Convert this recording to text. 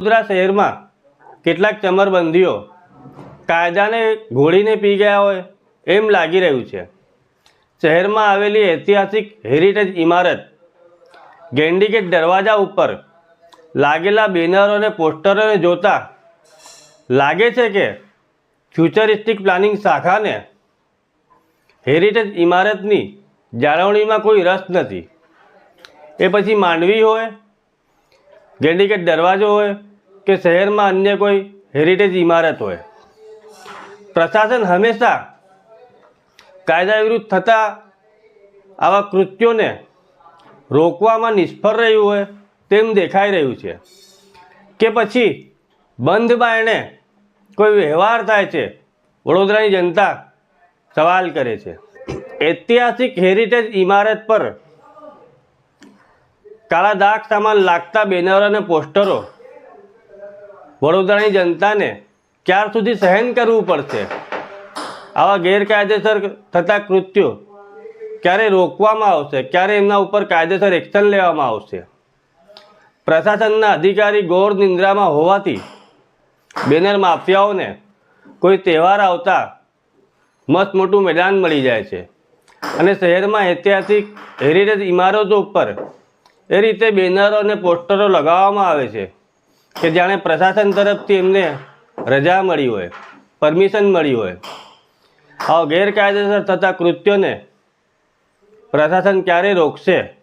વડોદરા શહેરમાં કેટલાક ચમરબંધીઓ કાયદાને ઘોળીને પી ગયા હોય એમ લાગી રહ્યું છે. શહેરમાં આવેલી ઐતિહાસિક હેરિટેજ ઇમારત ગેન્ડીગેટ દરવાજા ઉપર લાગેલા બેનરો અને પોસ્ટરોને જોતા લાગે છે કે ફ્યુચરિસ્ટિક પ્લાનિંગ શાખાને હેરિટેજ ઇમારતની જાળવણીમાં કોઈ રસ નથી. એ પછી માંડવી હોય ગેન્ડીગેટ દરવાજો હોય કે શહેરમાં અન્ય કોઈ હેરિટેજ ઇમારત હોય. પ્રશાસન હંમેશા કાયદા વિરુદ્ધ થતા આવા કૃત્યોને રોકવામાં નિષ્ફળ રહ્યું હોય તેમ દેખાઈ રહ્યું છે. કે પછી બંધ બાયણે કોઈ વ્યવહાર થાય છે, વડોદરાની જનતા સવાલ કરે છે. ઐતિહાસિક હેરિટેજ ઇમારત પર કાળા દાગ સામાન લાગતા બેનરો અને પોસ્ટરો. વડોદરાની જનતાને ક્યાર સુધી સહન કરવું પડશે? આવા ગેરકાયદેસર થતા કૃત્યો ક્યારે રોકવામાં આવશે? ક્યારે એમના ઉપર કાયદેસર એક્શન લેવામાં આવશે? પ્રશાસનના અધિકારી ગોર નિંદ્રામાં હોવાથી બેનર માફિયાઓને કોઈ તહેવાર આવતા મસ્ત મોટું મેદાન મળી જાય છે. અને શહેરમાં ઐતિહાસિક હેરિટેજ ઇમારતો ઉપર એ રીતે બેનરો અને પોસ્ટરો લગાવવામાં આવે છે કે જાણે પ્રશાસન તરફથી એમને રજા મળી હોય, પરમિશન મળી હોય. આવા ગેરકાયદેસર થતા કૃત્યોને પ્રશાસન ક્યારે રોકશે?